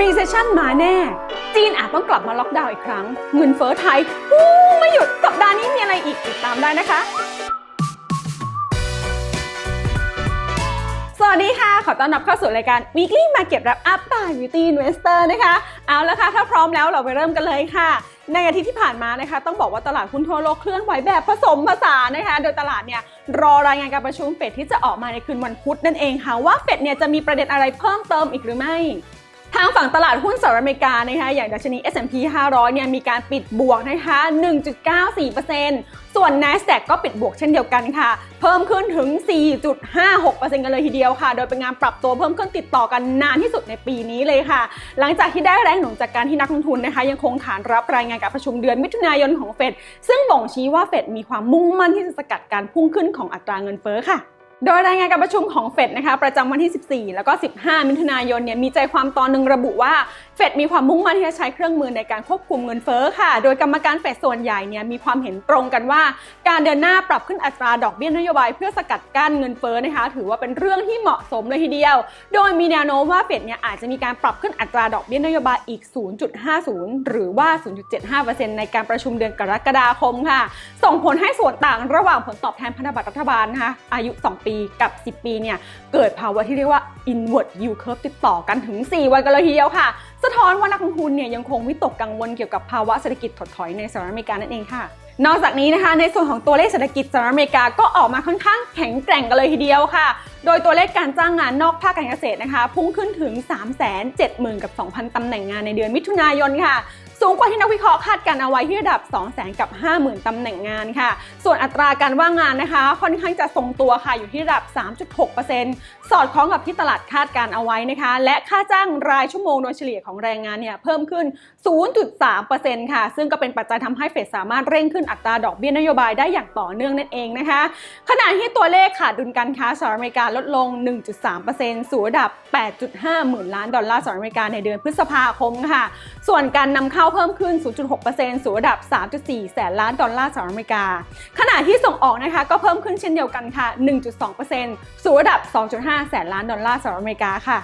Recession มาแน่ จีนอาจต้องกลับมาล็อกดาวน์อีกครั้ง เงินเฟ้อไทยอู้ไม่หยุด สัปดาห์นี้มีอะไรอีกติดตามได้นะคะ สวัสดีค่ะ ขอต้อนรับเข้าสู่รายการ Weekly Market Wrap Up by Beauty Investor นะคะ เอาละค่ะ ถ้าพร้อมแล้วเราไปเริ่มกันเลยค่ะในอาทิตย์ที่ผ่านมานะคะต้องบอกว่าตลาดหุ้นทั่วโลกเคลื่อนไหวแบบผสมผสานนะคะ โดยตลาดเนี่ยรอรายงานการประชุมเฟดที่จะออกมาในคืนวันพุธนั่นเองค่ะว่าเฟดเนี่ยจะมีประเด็นอะไรเพิ่มเติมอีกหรือไม่ ทางฝั่งตลาดหุ้นสหรัฐอเมริกานะคะอย่างดัชนี S&P 500 เนี่ยมีการปิดบวกนะคะ 1.94%ส่วน NASDAQ ก็ปิดบวกเช่นเดียวกันค่ะ เพิ่มขึ้นถึง 4.56%กันเลยทีเดียวค่ะ โดยเป็นงานปรับตัวเพิ่มขึ้นติดต่อกันนานที่สุดในปีนี้เลยค่ะ หลังจากที่ได้แรงหนุนจากการที่นักลงทุนนะคะ ยังคงขานรับรายงานการประชุมเดือนมิถุนายนของเฟดซึ่งบ่งชี้ว่าเฟดมีความมุ่งมั่นที่จะสกัดการพุ่งขึ้นของอัตราเงินเฟ้อค่ะ โดยรายงานการประชุมของเฟดนะคะประจำวันที่ 14 แล้วก็ 15 มิถุนายนเนี่ยมีใจความตอนหนึ่งระบุว่า เฟดมีความมุ่งมั่นที่จะใช้เครื่องมือในการควบคุมเงินเฟ้อค่ะ โดยกรรมการเฟดส่วนใหญ่เนี่ยมีความเห็นตรงกันว่า การเดินหน้าปรับขึ้นอัตราดอกเบี้ยนโยบายเพื่อสกัดกั้นเงินเฟ้อนะคะ ถือว่าเป็นเรื่องที่เหมาะสมเลยทีเดียว โดยมีแนวโน้มว่าเฟดเนี่ยอาจจะมีการปรับขึ้นอัตราดอกเบี้ยนโยบายอีก 0.50 หรือว่า 0.75%ในการประชุมเดือนกรกฎาคมค่ะ ส่งผลให้ส่วนต่างระหว่างผลตอบแทนพันธบัตรรัฐบาลนะคะอายุ 2 ปีกับ 10 ปีเนี่ยเกิดภาวะที่เรียกว่า inward yield curve ติดต่อกันถึง 4 วันกันเลยทีเดียวค่ะ สะท้อนว่านักลงทุนเนี่ยยังคงวิตกกังวลเกี่ยวกับภาวะเศรษฐกิจถดถอยในสหรัฐอเมริกานั่นเองค่ะ นอกจากนี้นะคะ ในส่วนของตัวเลขเศรษฐกิจสหรัฐอเมริกาก็ออกมาค่อนข้างแข็งแกร่งกันเลยทีเดียวค่ะ โดยตัวเลขการจ้างงานนอกภาคการเกษตรนะคะ พุ่งขึ้นถึง 3 7 0 0 0 0 กับ 2,000 ตำแหน่งงานในเดือนมิถุนายนค่ะ สูงกว่าที่นักวิเคราะห์คาดการเอาไว้ที่ระดับ 2 0 0 0 0 0 กับ 50,000 ตำแหน่งงานค่ะ ส่วนอัตราการว่างงานนะคะ ค่อนข้างจะทรงตัวค่ะอยู่ที่ระดับ 3.6%สอดคล้องกับที่ตลาดคาดการเอาไว้นะคะ และค่าจ้างรายชั่วโมงโดยเฉลี่ยของแรงงานเนี่ยเพิ่มขึ้น 0.3%ค่ะ ซึ่งก็เป็นปัจจัยทำให้เฟดสามารถเร่งขึ้นอัตราดอกเบี้ยนโยบายได้อย่างต่อเนื่องนั่นเองนะคะ ขณะที่ตัวเลขขาดดุลการค้าสหรัฐอเมริกาลดลง 1.3%สู่ระดับ 8.5 หมื่นล้านดอลลาร์สหรัฐอเมริกาในเดือนพฤษภาคมค่ะ ส่วนการนำเข้าเพิ่มขึ้น 0.6%สู่ระดับ 3.4 แสนล้านดอลลาร์สหรัฐอเมริกา ขณะที่ส่งออกนะคะก็เพิ่มขึ้นเช่นเดียวกันค่ะ 1.2%สู่ระดับ 2.5 แสนล้านดอลลาร์สหรัฐอเมริกาค่ะ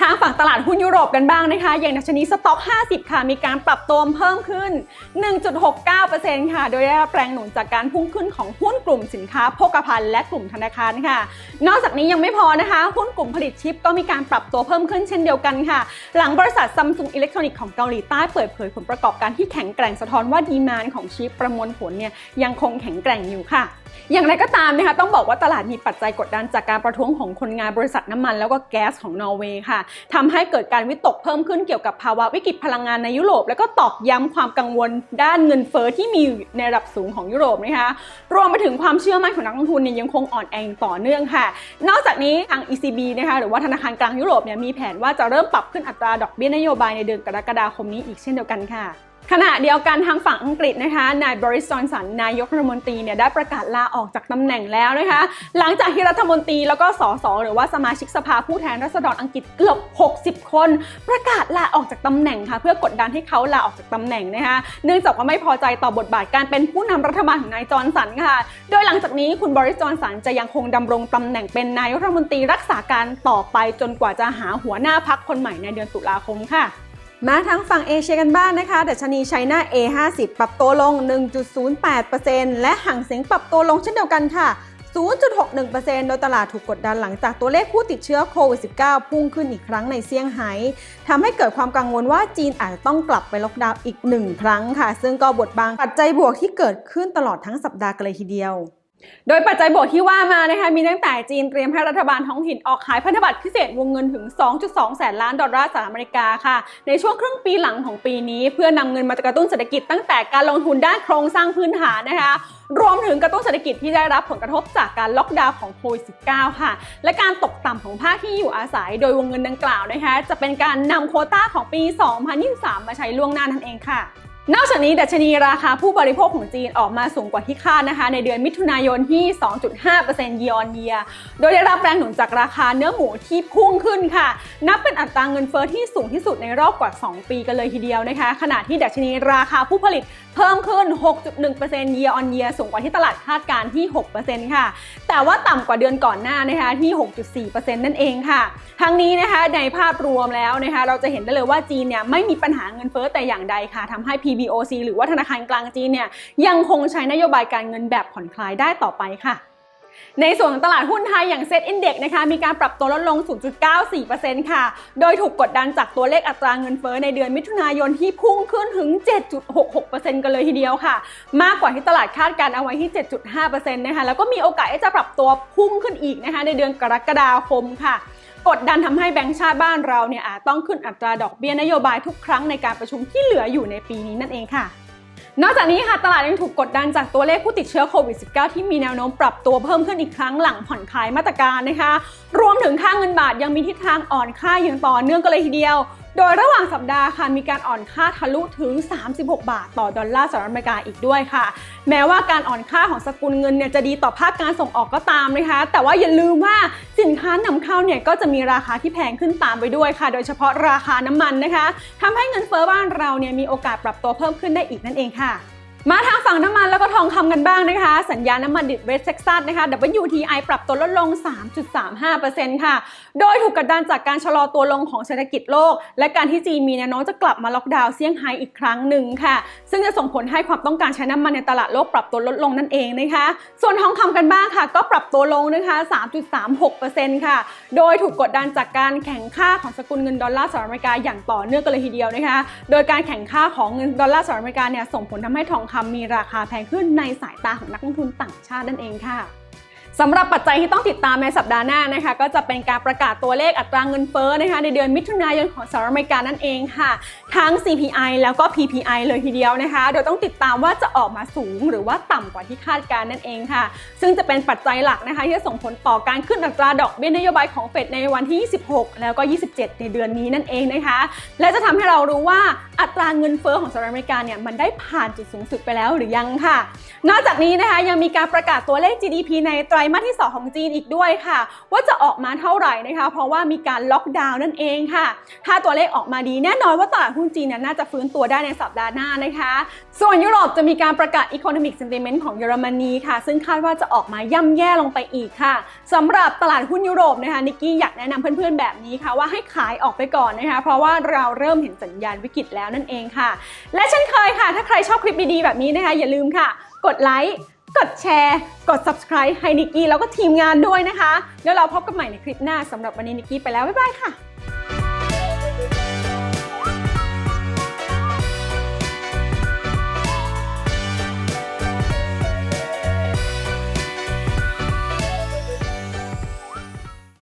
ทางฝั่งตลาดหุ้นยุโรปกันบ้างนะคะ อย่างดัชนีสต็อก 50 ค่ะ มีการปรับตัวเพิ่มขึ้น 1.69%ค่ะ โดยได้รับแรงหนุนจากการพุ่งขึ้นของหุ้นกลุ่มสินค้าโภคภัณฑ์และกลุ่มธนาคารค่ะ นอกจากนี้ยังไม่พอนะคะ หุ้นกลุ่มผลิตชิปก็มีการปรับตัวเพิ่มขึ้นเช่นเดียวกันค่ะ หลังบริษัทซัมซุงอิเล็กทรอนิกส์ของเกาหลีใต้เปิดเผยผลประกอบการที่แข็งแกร่งสะท้อนว่าดีมานของชิปประมวลผลเนี่ยยังคงแข็งแกร่งอยู่ค่ะ อย่างไรก็ตามนะคะต้องบอกว่าตลาดมีปัจจัยกดดันจากการประท้วงของคนงานบริษัทน้ำมัน แล้วก็แก๊สของนอร์เวย์ค่ะทำให้เกิดการวิตกเพิ่มขึ้นเกี่ยวกับภาวะวิกฤตพลังงานในยุโรป แล้วก็ตอกย้ำความกังวลด้านเงินเฟ้อที่มีในระดับสูงของยุโรปนะคะรวมไปถึงความเชื่อมั่นของนักลงทุนเนี่ยยังคงอ่อนแองต่อเนื่องค่ะ นอกจากนี้ทาง ECB นะคะหรือว่าธนาคารกลางยุโรปเนี่ยมีแผนว่าจะเริ่มปรับขึ้นอัตราดอกเบี้ยนโยบายในเดือนกรกฎาคมนี้อีกเช่นเดียวกันค่ะ ขณะเดียวกันทางฝั่งอังกฤษนะคะนายบริสจอนสันนายกรัฐมนตรีเนี่ยได้ประกาศลาออกจากตำแหน่งแล้วนะคะ หลังจากที่รัฐมนตรีแล้วก็สสหรือว่าสมาชิกสภาผู้แทนราษฎรอังกฤษเกือบ 60 คน ประกาศลาออกจากตำแหน่งค่ะ เพื่อกดดันให้เขาลาออกจากตำแหน่งนะคะ เนื่องจากว่าไม่พอใจต่อบทบาทการเป็นผู้นำรัฐบาลของนายจอร์นสันค่ะ โดยหลังจากนี้คุณบริสจอนสันจะยังคงดำรงตำแหน่งเป็นนายกรัฐมนตรีรักษาการต่อไปจนกว่าจะหาหัวหน้าพักคนใหม่ในเดือนตุลาคมค่ะ มาทางฝั่งเอเชียกันบ้างนะคะดัชนีไชน่า A50 ปรับตัวลง 1.08%และห่างเสียงปรับตัวลงเช่นเดียวกันค่ะ 0.61%โดยตลาดถูกกดดันหลังจากตัวเลขผู้ติดเชื้อโควิด -19 พุ่งขึ้นอีกครั้งในเซี่ยงไฮ้ทำให้เกิดความกังวลว่าจีนอาจจะต้องกลับไปล็อกดาวน์อีกหนึ่งครั้งค่ะ ซึ่งก็บดบังปัจจัยบวกที่เกิดขึ้นตลอดทั้งสัปดาห์กันเลยทีเดียว โดยปัจจัยบวกที่ว่ามานะคะมีตั้งแต่จีนเตรียมให้รัฐบาลท้องถิ่นออกขายพันธบัตรพิเศษวงเงินถึง 2.2 แสนล้านดอลลาร์สหรัฐอเมริกาค่ะ ในช่วงครึ่งปีหลังของปีนี้ เพื่อนำเงินมากระตุ้นเศรษฐกิจตั้งแต่การลงทุนด้านโครงสร้างพื้นฐานนะคะรวมถึงกระตุ้นเศรษฐกิจที่ได้รับผลกระทบจากการล็อกดาวน์ของโควิด -19 ค่ะ และการตกต่ำของภาคที่อยู่อาศัย โดยวงเงินดังกล่าวนะคะจะเป็นการนำโคต้าของปี 2023 มาใช้ล่วงหน้านั่นเองค่ะ นอกจากนี้ดัชนีราคาผู้บริโภคของจีนออกมาสูงกว่าที่คาดนะคะ ในเดือนมิถุนายนที่ 2.5% year on year โดยได้รับแรงหนุนจากราคาเนื้อหมูที่พุ่งขึ้นค่ะ นับเป็นอัตราเงินเฟ้อที่สูงที่สุดในรอบกว่า 2 ปีกันเลยทีเดียวนะคะ ขณะที่ดัชนีราคาผู้ผลิตเพิ่มขึ้น 6.1% year on year สูงกว่าที่ตลาดคาดการณ์ที่ 6%ค่ะ แต่ว่าต่ำกว่าเดือนก่อนหน้านะคะที่ 6.4%นั่นเองค่ะ ทั้งนี้นะคะในภาพรวมแล้วนะคะเราจะเห็นได้เลยว่าจีนเนี่ยไม่มีปัญหาเงินเฟ้อแต่อย่างใดค่ะทำให้ PBOC หรือว่าธนาคารกลางจีนเนี่ยยังคงใช้นโยบายการเงินแบบผ่อนคลายได้ต่อไปค่ะในส่วนของตลาดหุ้นไทยอย่างเซ็ตอินเด็กนะคะมีการปรับตัวลดลง 0.94%ค่ะ โดยถูกกดดันจากตัวเลขอัตราเงินเฟ้อในเดือนมิถุนายนที่พุ่งขึ้นถึง 7.66%กันเลยทีเดียวค่ะ มากกว่าที่ตลาดคาดการเอาไว้ที่ 7.5%นะคะแล้วก็มีโอกาสที่จะปรับตัวพุ่งขึ้นอีกนะคะในเดือนกรกฎาคมค่ะ กดดันทำให้แบงก์ชาติบ้านเราเนี่ยอาจต้องขึ้นอัตราดอกเบี้ยนโยบายทุกครั้งในการประชุมที่เหลืออยู่ในปีนี้นั่นเองค่ะ นอกจากนี้ค่ะตลาดยังถูกกดดันจากตัวเลขผู้ติดเชื้อโควิด -19 ที่มีแนวโน้มปรับตัวเพิ่มขึ้นอีกครั้งหลังผ่อนคลายมาตรการนะคะ รวมถึงค่าเงินบาทยังมีทิศทางอ่อนค่าอย่างต่อเนื่องกันเลยทีเดียว โดยระหว่างสัปดาห์ค่ะมีการอ่อนค่าทะลุถึง 36 บาท ต่อดอลลาร์สหรัฐอเมริกาอีกด้วยค่ะ แม้ว่าการอ่อนค่าของสกุลเงินเนี่ยจะดีต่อภาคการส่งออกก็ตามนะคะ แต่ว่าอย่าลืมว่าสินค้านำเข้าเนี่ยก็จะมีราคาที่แพงขึ้นตามไปด้วยค่ะ โดยเฉพาะราคาน้ำมันนะคะทำให้เงินเฟ้อบ้านเราเนี่ยมีโอกาสปรับตัวเพิ่มขึ้นได้อีกนั่นเองค่ะ มาทางฝั่งน้ำมันแล้วก็ทองคำกันบ้างนะคะ สัญญาน้ำมันดิบเวสเท็กซัสนะคะ WTI ปรับตัวลดลง 3.35%ค่ะ โดยถูกกดดันจากการชะลอตัวลงของเศรษฐกิจโลก และการที่จีนมีแนวโน้มจะกลับมาล็อกดาวน์เซี่ยงไฮ้อีกครั้งหนึ่งค่ะ ซึ่งจะส่งผลให้ความต้องการใช้น้ำมันในตลาดโลกปรับตัวลดลงนั่นเองนะคะ ส่วนทองคำกันบ้างค่ะ ก็ปรับตัวลงนะคะ 3.36%ค่ะ โดยถูกกดดันจากการแข่งค่าของสกุลเงินดอลลาร์สหรัฐอเมริกาอย่างต่อเนื่องกันเลยทีเดียวนะคะ โดยการแข่งค่าของเงินดอลลาร์สหรัฐอเมริกาเนี่ยส่งผลทำให้ทองคำมีราคาแพงขึ้นในสายตาของนักลงทุนต่างชาตินั่นเองค่ะ สำหรับปัจจัยที่ต้องติดตามในสัปดาห์หน้านะคะก็จะเป็นการประกาศตัวเลขอัตราเงินเฟ้อนะคะในเดือนมิถุนายนของสหรัฐอเมริกานั่นเองค่ะ ทั้ง CPI แล้วก็ PPI เลยทีเดียวนะคะ โดยต้องติดตามว่าจะออกมาสูงหรือว่าต่ำกว่าที่คาดการนั่นเองค่ะ ซึ่งจะเป็นปัจจัยหลักนะคะที่จะส่งผลต่อการขึ้นอัตราดอกเบี้ยนโยบายของเฟดในวันที่ 26 แล้วก็ 27 ในเดือนนี้นั่นเองนะคะ และจะทำให้เรารู้ว่าอัตราเงินเฟ้อของสหรัฐอเมริกาเนี่ยมันได้ผ่านจุดสูงสุดไปแล้วหรือยังค่ะ นอกจากนี้นะคะยังมีการประกาศตัวเลข GDP ในไตรมาสที่ 2 ของจีนอีกด้วยค่ะ ว่าจะออกมาเท่าไหร่นะคะ เพราะว่ามีการล็อกดาวน์นั่นเองค่ะ ถ้าตัวเลขออกมาดีแน่นอนว่าตลาดหุ้นจีนเนี่ยน่าจะฟื้นตัวได้ในสัปดาห์หน้านะคะ ส่วนยุโรปจะมีการประกาศ Economic Sentiment ของเยอรมนีค่ะ ซึ่งคาดว่าจะออกมาย่ำแย่ลงไปอีกค่ะสำหรับตลาดหุ้นยุโรปนะคะนิกกี้อยากแนะนำเพื่อนๆแบบนี้ค่ะว่าให้ขายออกไปก่อนนะคะ เพราะว่าเราเริ่มเห็นสัญญาณวิกฤตแล้วนั่นเองค่ะ และเช่นเคยค่ะ ถ้าใครชอบคลิปดีๆแบบนี้นะคะ อย่าลืมค่ะ กดไลค์ กดแชร์ กด subscribe ให้นิกกี้แล้วก็ทีมงานด้วยนะคะ แล้วเราพบกันใหม่ในคลิปหน้าสำหรับวันนี้นิกกี้ไปแล้ว บ๊ายบายค่ะ